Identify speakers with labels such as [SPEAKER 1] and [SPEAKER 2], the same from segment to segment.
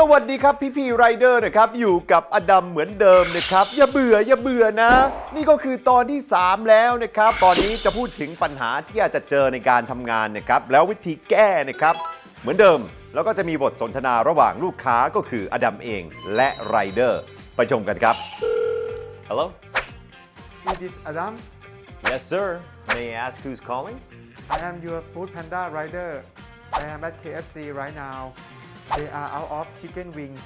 [SPEAKER 1] สวัสดีครับพี่พี่ไรเดอร์นะครับอยู่กับอดัมเหมือนเดิมนะครับ อย่าเบื่ออย่าเบื่อนะ นี่ก็คือตอนที่ 3 แล้วนะครับ ตอนนี้จะพูดถึงปัญหาที่อาจจะเจอในการทำงานนะครับ แล้ววิธีแก้นะครับ เหมือนเดิม แล้วก็จะมีบทสนทนาระหว่างลูกค้าก็คืออดัมเองและไรเดอร์ไปชมกันครับ Hello
[SPEAKER 2] It is Adam.
[SPEAKER 1] Yes sir May I ask who's calling
[SPEAKER 2] I am your food panda rider. I am at KFC right now. They are out of chicken wings.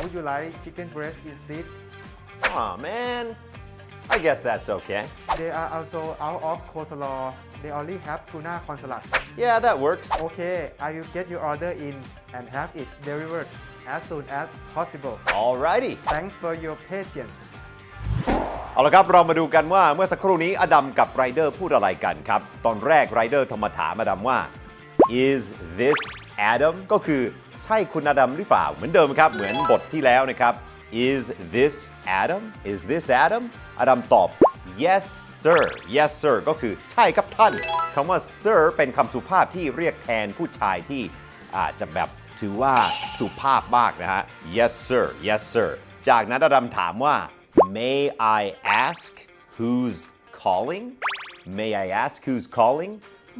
[SPEAKER 2] Would you like chicken breast instead?
[SPEAKER 1] Oh man I guess that's okay
[SPEAKER 2] They are also out of coleslaw. They only have tuna corn salad.
[SPEAKER 1] Yeah that works
[SPEAKER 2] Okay, I will get your order in and have it delivered as soon as possible.
[SPEAKER 1] Alrighty
[SPEAKER 2] Thanks for your patience.
[SPEAKER 1] เอาละครับ เรามาดูกันว่าเมื่อสักครู่นี้อดัมกับไรเดอร์พูดอะไรกันครับ ตอนแรกไรเดอร์โทรมาถามอดัมว่า is this Adam ก็คือใช่คุณอดัมหรือเปล่า เหมือนเดิมครับ เหมือนบทที่แล้วนะครับ is this Adam is this Adam อดัมตอบ yes sir yes sir ก็คือใช่ครับท่านคำว่า sir เป็นคำสุภาพที่เรียกแทนผู้ชายที่อาจจะแบบถือว่าสุภาพมากนะฮะ yes sir yes sir จากนั้นอดัมถามว่า May I ask who's calling May I ask who's calling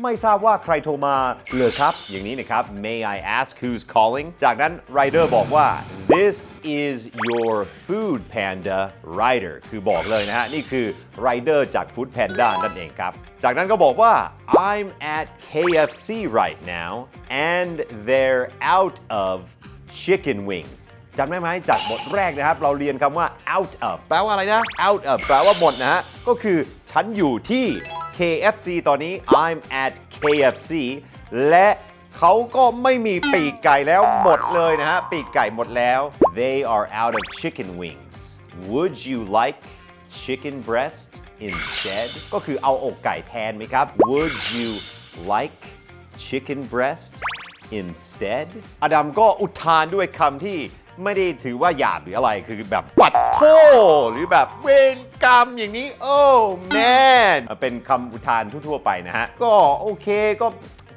[SPEAKER 1] ไม่ทราบว่าใครโทรมาเลยครับ อย่างนี้นะครับ May I ask who's calling จากนั้นไรเดอร์บอกว่า This is your food panda rider คือบอกเลยนะฮะ นี่คือไรเดอร์จาก Food Panda นั่นเองครับ จากนั้นก็บอกว่า I'm at KFC right now and they're out of chicken wings จำได้ไหมจากบทแรกนะครับ เราเรียนคำว่า out of แปลว่าอะไรนะ out of แปลว่าหมดนะฮะ ก็คือฉันอยู่ที่ KFC ตอนนี้ I'm at KFC และเขาก็ไม่มีปีกไก่แล้วหมดเลยนะฮะ ปีกไก่หมดแล้ว They are out of chicken wings Would you like chicken breast instead ก็คือเอาอกไก่แทนไหมครับ Would you like chicken breast instead อดัมก็อุทานด้วยคำที่ ไม่ได้ถือว่าหยาบหรืออะไรคือแบบปัดโทหรือแบบเวรกรรมอย่างนี้ โอ้แมนเป็นคำอุทานทั่วๆไปนะฮะ ก็โอเคก็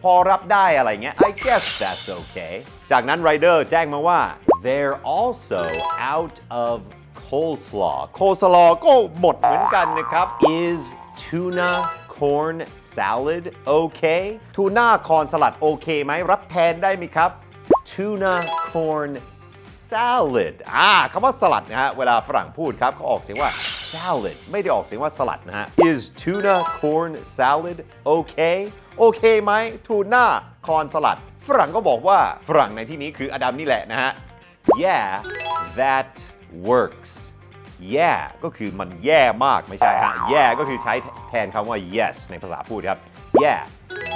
[SPEAKER 1] พอรับได้อะไรเงี้ย I guess that's okay จากนั้นไรเดอร์แจ้งมาว่า they're also out of coleslaw coleslaw ก็หมดเหมือนกันนะครับ is tuna corn salad okay ทูน่าคอนสลัดโอเคไหมรับแทนได้ไหมครับ tuna corn salad อ่าคำว่าสลัดนะฮะ เวลาฝรั่งพูดครับเขาออกเสียงว่า salad ไม่ได้ออกเสียงว่าสลัดนะฮะ is tuna corn salad okay โอเคไหมทูน่าคอนสลัด ฝรั่งก็บอกว่าฝรั่งในที่นี้คืออดัมนี่แหละนะฮะ yeah that works yeah ก็คือมันแย่มากไม่ใช่ฮะ yeah ก็คือใช้แทนคำว่า yes ในภาษาพูดครับ yeah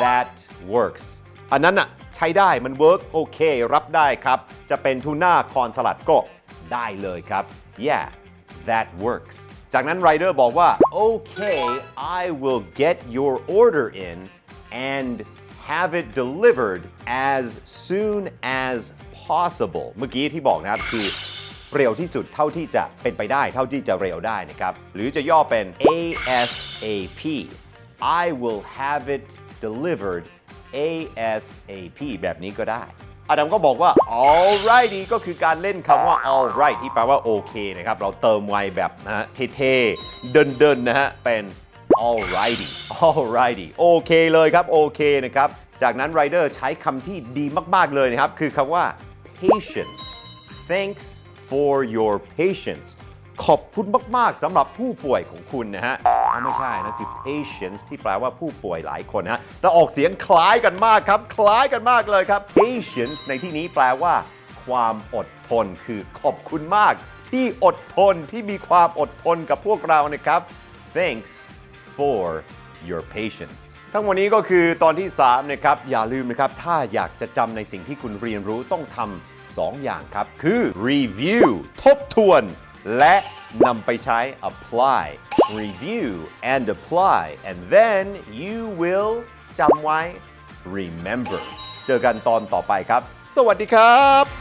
[SPEAKER 1] that works อันนั้นอะ ใช้ได้มัน work โอเค รับได้ครับ จะเป็นทูน่าคอนสลัดก็ได้เลยครับ yeah that works จากนั้นไรเดอร์บอกว่า okay I will get your order in and have it delivered as soon as possible เมื่อกี้ที่บอกนะครับคือเร็วที่สุดเท่าที่จะเป็นไปได้ เท่าที่จะเร็วได้นะครับ หรือจะย่อเป็น ASAP I will have it delivered ASAP แบบนี้ก็ได้อดัมก็บอกว่า alrighty ก็คือการเล่นคำว่า alright ที่แปลว่าโอเคนะครับ เราเติมไวแบบนะฮะเท่ๆ เดินๆ นะฮะ เป็น alrighty alrighty โอเคเลยครับ โอเคนะครับ จากนั้นไรเดอร์ใช้คำที่ดีมาก ๆ เลยนะครับ คือคำว่า patience thanks for your patience ขอบคุณมาก ๆสำหรับผู้ป่วยของคุณนะฮะ เอาไม่ใช่นะคือ patience ที่แปลว่าผู้ป่วยหลายคนนะแต่ออกเสียงคล้ายกันมากครับ คล้ายกันมากเลยครับ patience ในที่นี้แปลว่า ความอดทนคือขอบคุณมาก ที่อดทนที่มีความอดทนกับพวกเรานะครับ thanks for your patience ทั้งหมดนี้ก็คือตอนที่ 3 นะครับ อย่าลืมนะครับ ถ้าอยากจะจำในสิ่งที่คุณเรียนรู้ต้องทำสองอย่างครับ คือ review ทบทวน และนำไปใช้ apply review, and apply, and then you will จำไว้ remember. เจอกันตอนต่อไปครับ สวัสดีครับ